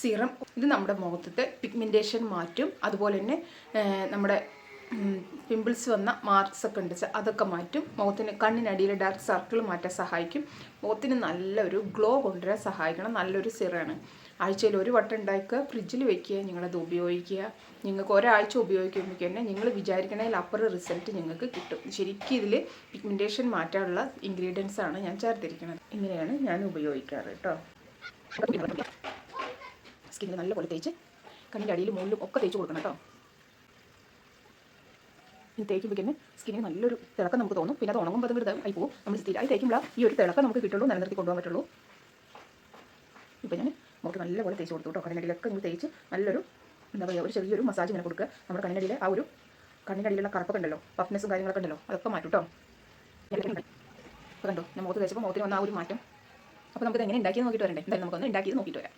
Serum. ഇത് നമ്മുടെ മുഖത്തെ പിഗ്മെന്റേഷൻ മാറ്റും. അതുപോലെ തന്നെ നമ്മുടെ പിമ്പിൾസ് വന്ന മാർക്സ് ഒക്കെ ഉണ്ട്. അതൊക്കെ മാറ്റും. മുഖത്തിന് കണ്ണിനടിയിലെ ഡാർക്ക് സർക്കിൾ മാറ്റാൻ സഹായിക്കും. മുഖത്തിന് നല്ലൊരു ഗ്ലോ കൊണ്ടുവരാൻ സഹായിക്കണം. നല്ലൊരു സിറാണ്. ആഴ്ചയിൽ ഒരു വട്ടം ഉണ്ടാക്കുക. ഫ്രിഡ്ജിൽ വെക്കുക. നിങ്ങളത് ഉപയോഗിക്കുക. നിങ്ങൾക്ക് ഒരാഴ്ച ഉപയോഗിക്കുമ്പോൾ തന്നെ നിങ്ങൾ വിചാരിക്കണതിൽ അപ്പർ റിസൾട്ട് നിങ്ങൾക്ക് കിട്ടും. ശരിക്കും ഇതിൽ പിഗ്മെന്റേഷൻ മാറ്റാനുള്ള ഇൻഗ്രീഡിയൻസ് ആണ് ഞാൻ ചേർത്തിരിക്കുന്നത്. ഇങ്ങനെയാണ് ഞാൻ ഉപയോഗിക്കാറ് കേട്ടോ. സ്കിന്നിൽ നല്ലപോലെ തേച്ച് കണ്ണിന്റെ അടിയിലും മുകളിലും ഒക്കെ തേച്ച് കൊടുക്കണം കേട്ടോ. ഇത് തേക്കുമ്പോഴേക്കും സ്കിന്നിന് നല്ലൊരു തിളക്കം നമുക്ക് തോന്നും. പിന്നെ അത് ഉണങ്ങുമ്പോൾ അത് ഇങ്ങോട്ട് ആയി പോകും. നമ്മൾ സ്ഥിരമായി തേക്കുമ്പോൾ ഈ ഒരു തിളക്കം നമുക്ക് കിട്ടുള്ളൂ നിലനിർത്തി കൊണ്ടുപോകാൻ പറ്റുള്ളൂ. ഇപ്പം ഞാൻ മുഖത്ത് നല്ലപോലെ തേച്ച് കൊടുത്തു കേട്ടോ. കണ്ണിനടിയിലൊക്കെ ഇങ്ങനെ തേച്ച് നല്ലൊരു എന്താ പറയുക ഒരു ചെറിയൊരു മസാജ് ഇങ്ങനെ കൊടുക്കുക. നമ്മുടെ കണ്ണിനടിയിലെ ആ ഒരു കണ്ണിനടിയിലുള്ള കറുപ്പൊക്കെ ഉണ്ടല്ലോ പഫ്നെസ്സും കാര്യങ്ങളൊക്കെ ഉണ്ടല്ലോ അതൊക്കെ മാറ്റും കേട്ടോ. അപ്പോൾ കണ്ടോ ഞാൻ മുഖത്ത് തേച്ചപ്പോൾ മുഖത്തിന് വന്ന ആ ഒരു മാറ്റം. അപ്പോൾ നമുക്ക് എങ്ങനെ ഉണ്ടാക്കി നോക്കിയിട്ട് വരണ്ടേ? എന്തായാലും നമുക്കൊന്ന് ഉണ്ടാക്കിയത് നോക്കിയിട്ട് വരാം.